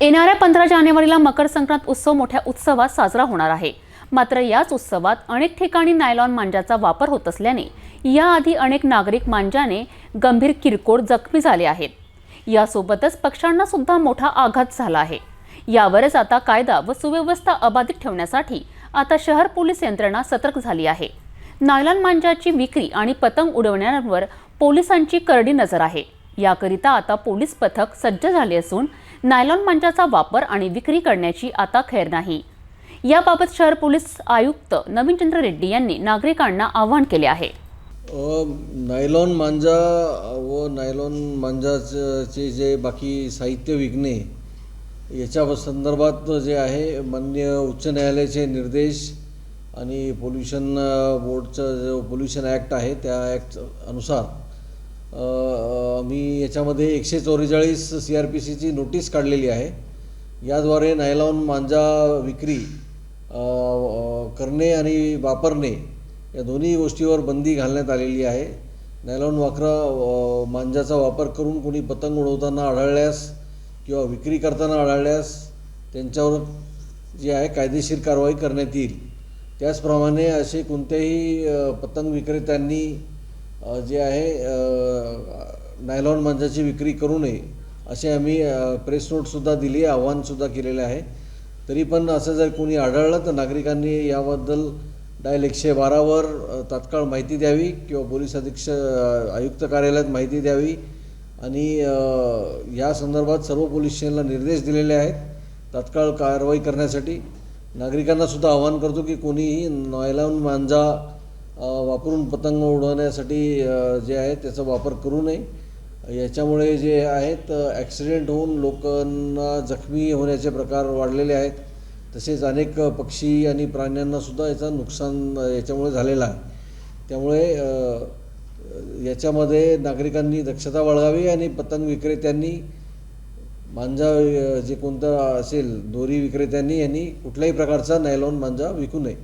येणाऱ्या पंधरा जानेवारीला मकर संक्रांत उत्सव मोठ्या उत्सवात साजरा होणार आहे. मात्र याच उत्सवात अनेक ठिकाणी नायलॉन मांजाचा वापर होत असल्याने याआधी अनेक नागरिक मांजाने गंभीर किरकोळ जखमी झाले आहेत. यासोबतच पक्ष्यांना सुद्धा मोठा आघात झाला आहे. यावरच आता कायदा व सुव्यवस्था अबाधित ठेवण्यासाठी आता शहर पोलीस यंत्रणा सतर्क झाली आहे. नायलॉन मांजाची विक्री आणि पतंग उडवण्यावर पोलिसांची करडी नजर आहे. याकरिता आता पोलीस पथक सज्ज झाले असून नायलॉन मांजाचा वापर आणि विक्री करण्याची आता खैर नाही. याबाबत शहर पोलीस आयुक्त नवीनचंद्र रेड्डी यांनी नागरिकांना आवाहन केले आहे. नायलॉन मांजा व नायलॉन मांजाचे जे बाकी साहित्य विकणे याच्या संदर्भात जे आहे मान्य उच्च न्यायालयाचे निर्देश आणि पोल्युशन बोर्डचं जो पोल्युशन ॲक्ट आहे त्या ॲक्ट अनुसार मी याच्यामध्ये एकशे चौवेचाळीस सी आर पी सीची नोटीस काढलेली आहे. याद्वारे नायलॉन मांजा विक्री करणे आणि वापरणे या दोन्ही गोष्टीवर बंदी घालण्यात आलेली आहे. नायलॉन वाकरा मांजाचा वापर करून कोणी पतंग उडवताना आढळल्यास किंवा विक्री करताना आढळल्यास त्यांच्यावर जी आहे कायदेशीर कारवाई करण्यात येईल. त्याचप्रमाणे असे कोणत्याही पतंग विक्रेत्यांनी जे आहे नायलॉन मांजाची विक्री करू नये असे आम्ही प्रेस नोटसुद्धा दिली आहे आव्हानसुद्धा केलेले आहे. तरी पण असं जर कोणी आढळलं तर नागरिकांनी याबद्दल डायल एकशे बारावर तात्काळ माहिती द्यावी किंवा पोलीस अधीक्षक आयुक्त कार्यालयात माहिती द्यावी. आणि या संदर्भात सर्व पोलीस स्टेशनला निर्देश दिलेले आहेत. तात्काळ कारवाई करण्यासाठी नागरिकांनासुद्धा आवाहन करतो की कोणीही नायलॉन मांजा वापरून पतंग उडवण्यासाठी जे आहे त्याचा वापर करू नये. याच्यामुळे जे आहेत ॲक्सिडेंट होऊन लोकांना जखमी होण्याचे प्रकार वाढलेले आहेत. तसेच अनेक पक्षी आणि प्राण्यांनासुद्धा याचा नुकसान याच्यामुळे झालेलं आहे. त्यामुळे याच्यामध्ये नागरिकांनी दक्षता बाळगावी आणि पतंग विक्रेत्यांनी मांजा जे कोणतं असेल दोरी विक्रेत्यांनी यांनी कुठल्याही प्रकारचा नायलॉन मांजा विकू नये.